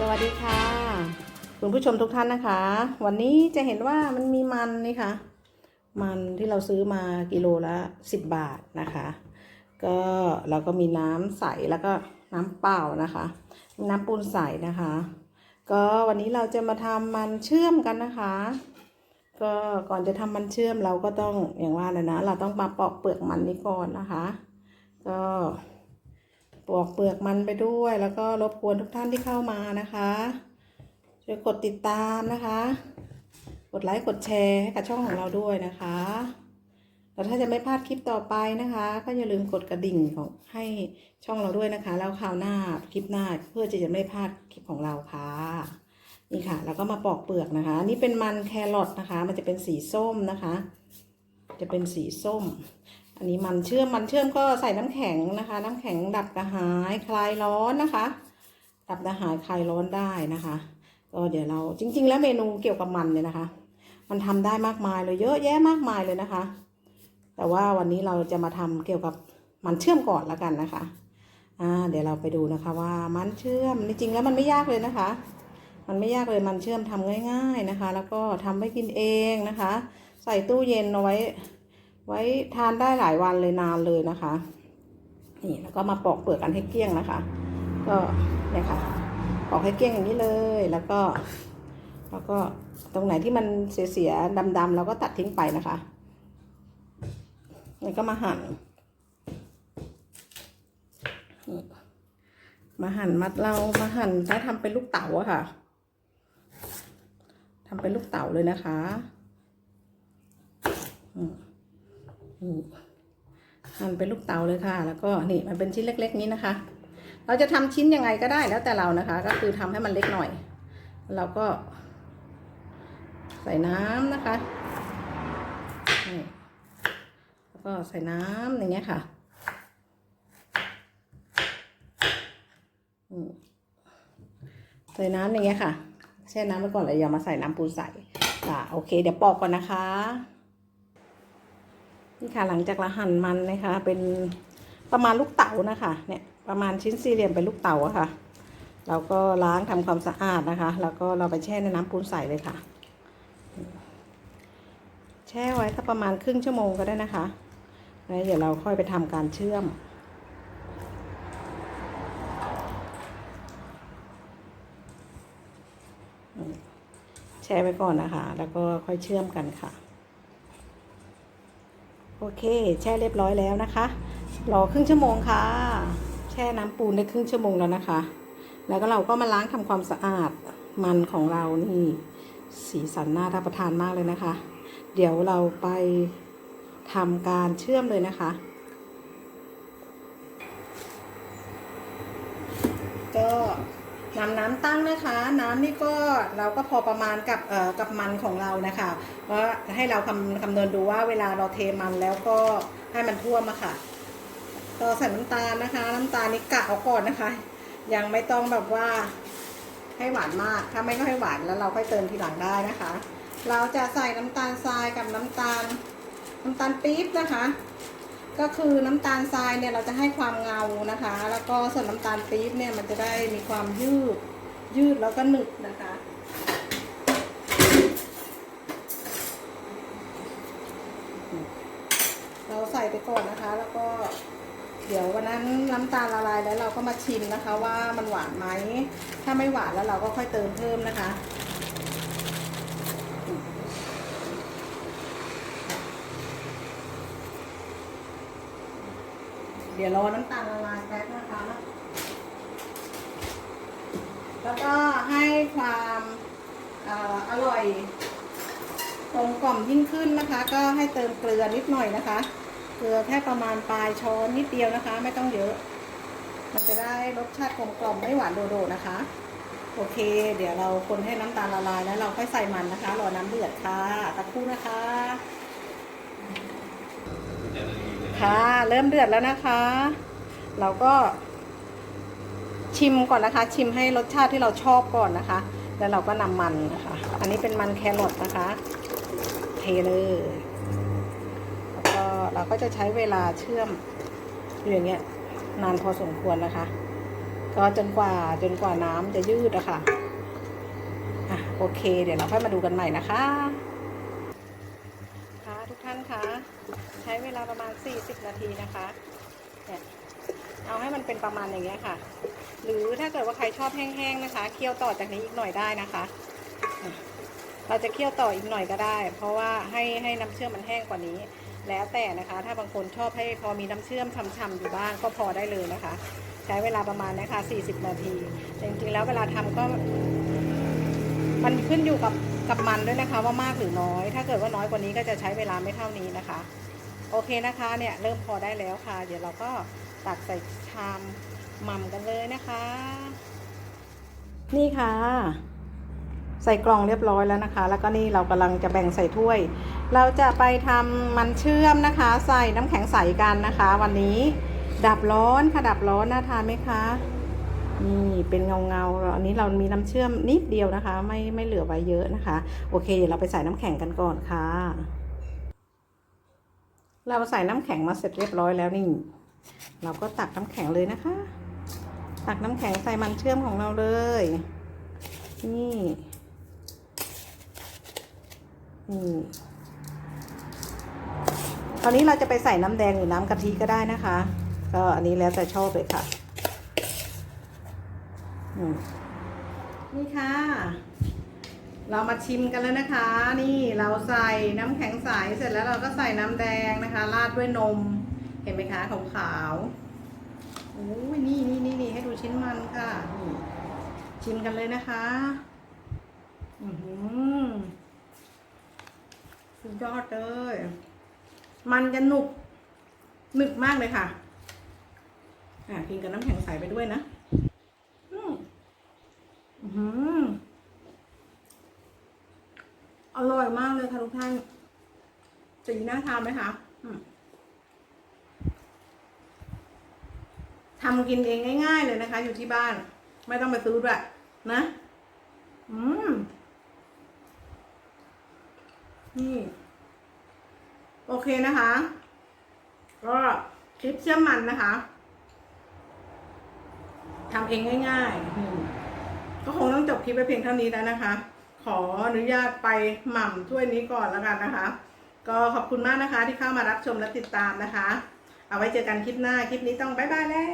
สวัสดีค่ะ คุณผู้ชมทุกท่านนะคะ วันนี้จะเห็นว่ามันมีมันนี่ค่ะ มันที่เราซื้อมากิโลละ 10 บาทนะคะ ก็เราก็มีน้ำใสแล้วก็น้ำเปล่านะคะ น้ำปูนใสนะคะ ก็วันนี้เราจะมาทำมันเชื่อมกันนะคะ ก็ก่อนจะทำมันเชื่อมเราก็ต้องอย่างว่าเลยนะ เราต้องมาปอกเปลือกมันนี้ก่อนนะคะ ก็ ปอกเปลือกมันไปด้วย แล้วก็รบกวนทุกท่านที่เข้ามานะคะช่วยกดติดตามนะคะ กดไลค์กดแชร์ให้กับช่องของเราด้วยนะคะแล้วถ้าจะไม่พลาดคลิปต่อไปนะคะ ก็อย่าลืมกดกระดิ่งของให้ช่องเราด้วยนะคะ แล้วคราวหน้าคลิปหน้าเพื่อจะจะไม่พลาดคลิปของเราค่ะ นี่ค่ะ แล้วก็มาปอกเปลือกนะคะ นี่เป็นมันแครอทนะคะ มันจะเป็นสีส้มนะคะ จะเป็นสีส้ม อันนี้มันเชื่อมมันเชื่อมก็ใส่น้ำแข็งนะคะ น้ำแข็งดับกระหายคลายร้อนนะคะ ดับกระหายคลายร้อนได้นะคะก็เดี๋ยวเราจริง ๆ แล้วเมนูเกี่ยวกับมันเนี่ยนะคะ มันทำได้มากมายเลยเยอะแยะมากมายเลยนะคะ แต่ว่าวันนี้เราจะมาทำเกี่ยวกับมันเชื่อมก่อนละกันนะคะอ่าเดี๋ยวเราไปดูนะคะว่ามันเชื่อมจริงๆแล้วมันไม่ยากเลยนะคะ มันไม่ยากเลยมันเชื่อมทำง่าย ๆนะคะ แล้วก็ทำไว้กินเองนะคะ ใส่ตู้เย็นเอาไว้ ไว้ทานได้หลายวันเลยนานเลยนะคะ นี่แล้วก็มาปอกเปลือกกันให้เกลี้ยงนะคะ ก็เนี่ยค่ะปอกให้เกลี้ยงอย่างนี้เลยแล้วก็ แล้วก็ตรงไหนที่มันเสียๆดำๆเราก็ตัดทิ้งไปนะคะแล้วก็มาหั่นมาหั่นมัดเรามาหั่นถ้าทำเป็นลูกเต๋าอะค่ะทำเป็นลูกเต๋าเลยนะคะ อืม หั่นเป็นลูกเต๋าเลยค่ะ แล้วก็นี่มันเป็นชิ้นเล็ก ๆ นี้นะคะ เราจะทำชิ้นยังไงก็ได้แล้วแต่เรานะคะ ก็คือทำให้มันเล็กหน่อย เราก็ ใส่น้ำนะคะนี่แล้วก็ใส่น้ำอย่างเงี้ยค่ะใส่น้ำอย่างเงี้ยค่ะแช่น้ำไว้ก่อนเลยอย่ามาใส่น้ำปูใส่อ่าโอเค เดี๋ยวปอกก่อนนะคะ นี่ค่ะหลังจากเราหั่นมันนะคะ เป็นประมาณลูกเต๋านะคะเนี่ยประมาณชิ้นสี่เหลี่ยมเป็นลูกเต๋าอะค่ะเราก็ล้างทำความสะอาดนะคะ แล้วก็เราไปแช่ในน้ำปูนใสเลยค่ะ แช่ไว้สักประมาณครึ่งชั่วโมงก็ได้นะคะแล้วเดี๋ยวเราค่อยไปทำการเชื่อม แช่ไว้ก่อนนะคะ แล้วก็ค่อยเชื่อมกันค่ะ โอเค แช่เรียบร้อยแล้วนะคะ รอครึ่งชั่วโมงค่ะ แช่น้ำปูนได้ครึ่งชั่วโมงแล้วนะคะ แล้วก็เราก็มาล้างทำความสะอาดมันของเรานี่สีสันน่ารับประทานมากเลยนะคะ เดี๋ยวเราไปทำการเชื่อมเลยนะคะ ก็ นำน้ำตั้งนะคะ น้ำนี่ก็เราก็พอประมาณกับเอ่อกับมันของเรานะคะว่าให้เราคำคำนวณดูว่าเวลาเราเทมันแล้วก็ให้มันท่วมอะค่ะก็ใส่น้ำตาลนะคะ น้ำตาลนี่กะเอาก่อนนะคะ ยังไม่ต้องแบบว่าให้หวานมาก ถ้าไม่ก็ให้หวานแล้วเราค่อยเติมทีหลังได้นะคะ เราจะใส่น้ำตาลทรายกับน้ำตาลน้ำตาลปี๊บนะคะ ก็คือน้ำตาลทรายเนี่ยเราจะให้ความเงานะคะ แล้วก็ส่วนน้ำตาลปี๊บเนี่ยมันจะได้มีความยืดยืดแล้วก็หนึบนะคะเราใส่ไปก่อนนะคะ แล้วก็เดี๋ยววันนั้นน้ำตาลละลายแล้วเราก็มาชิมนะคะ ว่ามันหวานไหม ถ้าไม่หวานแล้วเราก็ค่อยเติมเพิ่มนะคะ เดี๋ยวรอน้ำตาลละลายแป๊บนะคะ แล้วก็ให้ความเอ่อร่อยกลมกล่อมยิ่งขึ้นนะคะ ก็ให้เติมเกลือนิดหน่อยนะคะ เกลือแค่ประมาณปลายช้อนนิดเดียวนะคะ ไม่ต้องเยอะ มันจะได้รสชาติกลมกล่อมไม่หวานโดดๆนะคะ โอเค เดี๋ยวเราคนให้น้ำตาลละลายแล้วเราค่อยใส่มันนะคะ รอน้ำเดือดค่ะตะคู่นะคะ ค่ะ เริ่มเดือดแล้วนะคะ เราก็ชิมก่อนนะคะ ชิมให้รสชาติที่เราชอบก่อนนะคะ แล้วเราก็นำมันนะคะ อันนี้เป็นมันแครอทนะคะ เทเลยแล้วก็เราก็จะใช้เวลาเชื่อมอยู่อย่างเงี้ยนานพอสมควรนะคะ ก็จนกว่าจนกว่าน้ำจะยืดอะค่ะอะโอเค เดี๋ยวเราค่อยมาดูกันใหม่นะคะานคะ ใช้เวลาประมาณ 40 นาทีนะคะเนี่ยเอาให้มันเป็นประมาณอย่างเงี้ยค่ะ หรือถ้าเกิดว่าใครชอบแห้งๆนะคะ เคี่ยวต่อจากนี้อีกหน่อยได้นะคะ เราจะเคี่ยวต่ออีกหน่อยก็ได้ เพราะว่าให้ให้น้ำเชื่อมมันแห้งกว่านี้ แล้วแต่นะคะ ถ้าบางคนชอบให้พอมีน้ำเชื่อมช่ำๆอยู่บ้างก็พอได้เลยนะคะ ใช้เวลาประมาณนะคะ40 นาที จริงๆแล้วเวลาทำก็ มันขึ้นอยู่กับ กับมันด้วยนะคะว่ามากหรือน้อย ถ้าเกิดว่าน้อยกว่านี้ก็จะใช้เวลาไม่เท่านี้นะคะ โอเคนะคะเนี่ยเริ่มพอได้แล้วค่ะ เดี๋ยวเราก็ตักใส่ชามหม่ำกันเลยนะคะ นี่ค่ะ ใส่กล่องเรียบร้อยแล้วนะคะ แล้วก็นี่เรากำลังจะแบ่งใส่ถ้วย เราจะไปทำมันเชื่อมนะคะ ใส่น้ำแข็งใสกันนะคะ วันนี้ดับร้อนค่ะดับร้อนน่าทานไหมคะ นี่เป็นเงาเงาอันนี้เรามีน้ำเชื่อมนิดเดียวนะคะ ไม่ไม่เหลือไว้เยอะนะคะ โอเคเดี๋ยวเราไปใส่น้ำแข็งกันก่อนค่ะ เราใส่น้ำแข็งมาเสร็จเรียบร้อยแล้วนี่เราก็ตักน้ำแข็งเลยนะคะ ตักน้ำแข็งใส่มันเชื่อมของเราเลย นี่นี่คราวนี้เราจะไปใส่น้ำแดงหรือน้ำกะทิก็ได้นะคะ ก็อันนี้แล้วแต่ชอบเลยค่ะ นี่ค่ะ เรามาชิมกันแล้วนะคะ นี่เราใส่น้ำแข็งใสเสร็จแล้วเราก็ใส่น้ำแดงนะคะ ราดด้วยนม เห็นไหมคะขาวขาวๆโอ้ยนี่นี่นี่นี่ให้ดูชิ้นมันค่ะนี่ชิมกันเลยนะคะอือหือสุดยอดเลย มันจะหนุบหนึบมากเลยค่ะ อะกินกับน้ำแข็งใสไปด้วยนะ อืมอื้อหือ อร่อยมากเลยค่ะทุกท่านสีน่าทานไหมคะทำกินเองง่าย ๆ เลยนะคะ อยู่ที่บ้าน ไม่ต้องไปซื้อด้วยนะ อืม นี่ โอเคนะคะ ก็คลิปเชื่อมมันนะคะทำเองง่าย ๆ ก็คงต้องจบคลิปไปเพียงเท่านี้แล้วนะคะ ขออนุญาตไปหม่ำถ้วยนี้ก่อนแล้วกันนะคะ ก็ขอบคุณมากนะคะที่เข้ามารับชมและติดตามนะคะ เอาไว้เจอกันคลิปหน้า คลิปนี้ต้องบ๊ายบายแล้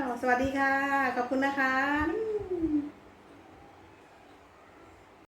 ว สวัสดีค่ะ ขอบคุณนะคะ